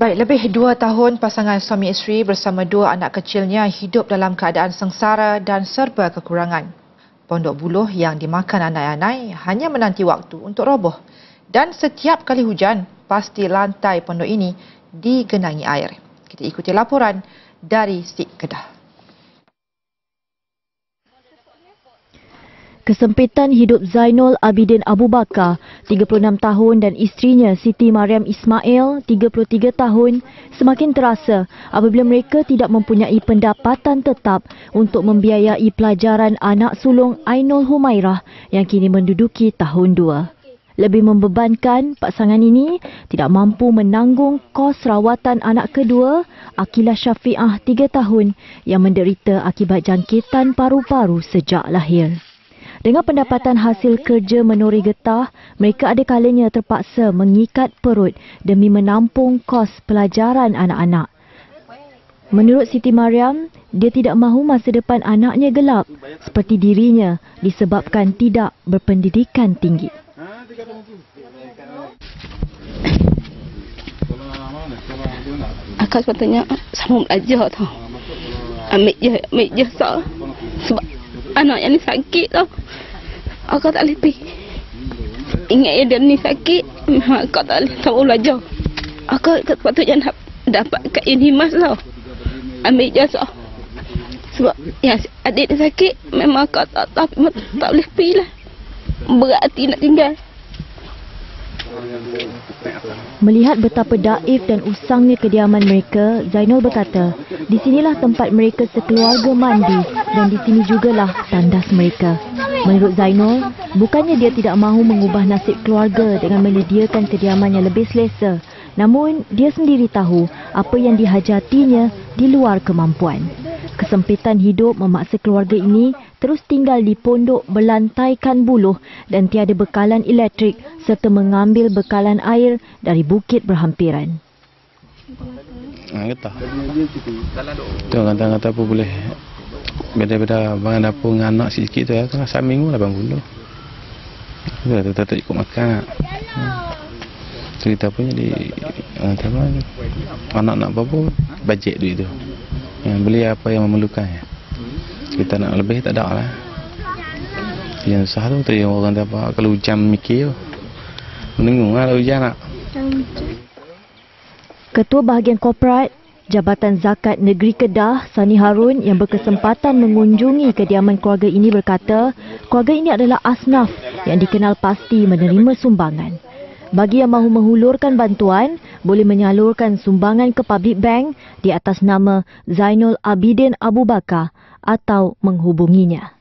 Baik, lebih dua tahun pasangan suami isteri bersama dua anak kecilnya hidup dalam keadaan sengsara dan serba kekurangan. Pondok buluh yang dimakan anak-anak hanya menanti waktu untuk roboh. Dan setiap kali hujan, pasti lantai pondok ini digenangi air. Kita ikuti laporan dari Sik Kedah. Kesempitan hidup Zainul Abidin Abu Bakar, 36 tahun dan isterinya Siti Mariam Ismail, 33 tahun, semakin terasa apabila mereka tidak mempunyai pendapatan tetap untuk membiayai pelajaran anak sulung Ainul Humairah yang kini menduduki tahun 2. Lebih membebankan, pasangan ini tidak mampu menanggung kos rawatan anak kedua, Akilah Syafi'ah 3 tahun yang menderita akibat jangkitan paru-paru sejak lahir. Dengan pendapatan hasil kerja menuri getah, mereka ada kalanya terpaksa mengikat perut demi menampung kos pelajaran anak-anak. Menurut Siti Mariam, dia tidak mahu masa depan anaknya gelap seperti dirinya disebabkan tidak berpendidikan tinggi. Akak katanya sama belajar tau. Ambil je, ambil je so. Sebab anak yang ni sakit tau. Akak tak boleh pergi. Ingat ya dia ni sakit, akak tak boleh tak belajar. Akak sepatutnya nak dapat kat Unimas tau. Ambil jasa. Sebab yang adik dia sakit, memang akak tak, tak, tak, tak boleh pergi lah. Berat hati nak tinggal. Melihat betapa daif dan usangnya kediaman mereka, Zainul berkata, di sinilah tempat mereka sekeluarga mandi dan di sini jugalah tandas mereka. Menurut Zainul, bukannya dia tidak mahu mengubah nasib keluarga dengan menyediakan kediaman yang lebih selesa, namun dia sendiri tahu apa yang dihajatinya di luar kemampuan. Kesempitan hidup memaksa keluarga ini terus tinggal di pondok berlantaikan buluh dan tiada bekalan elektrik serta mengambil bekalan air dari bukit berhampiran. Ha, getah. Tu kata-kata apa boleh beda-beda barang dapur dengan anak sikit tu ya, tengah saming pun 80. Tu tak tak ikut makan. Cerita pun jadi anak nak apa pun bajet duit tu yang beli apa yang memerlukan ya. Kita nak lebih tak ada lah. Yang sah tu tu yang orang apa kalau hujan mikir menengok lah hujan nak. Ketua Bahagian Korporat Jabatan Zakat Negeri Kedah, Sani Harun yang berkesempatan mengunjungi kediaman keluarga ini berkata, keluarga ini adalah asnaf yang dikenal pasti menerima sumbangan. Bagi yang mahu menghulurkan bantuan, boleh menyalurkan sumbangan ke Public Bank di atas nama Zainul Abidin Abu Bakar atau menghubunginya.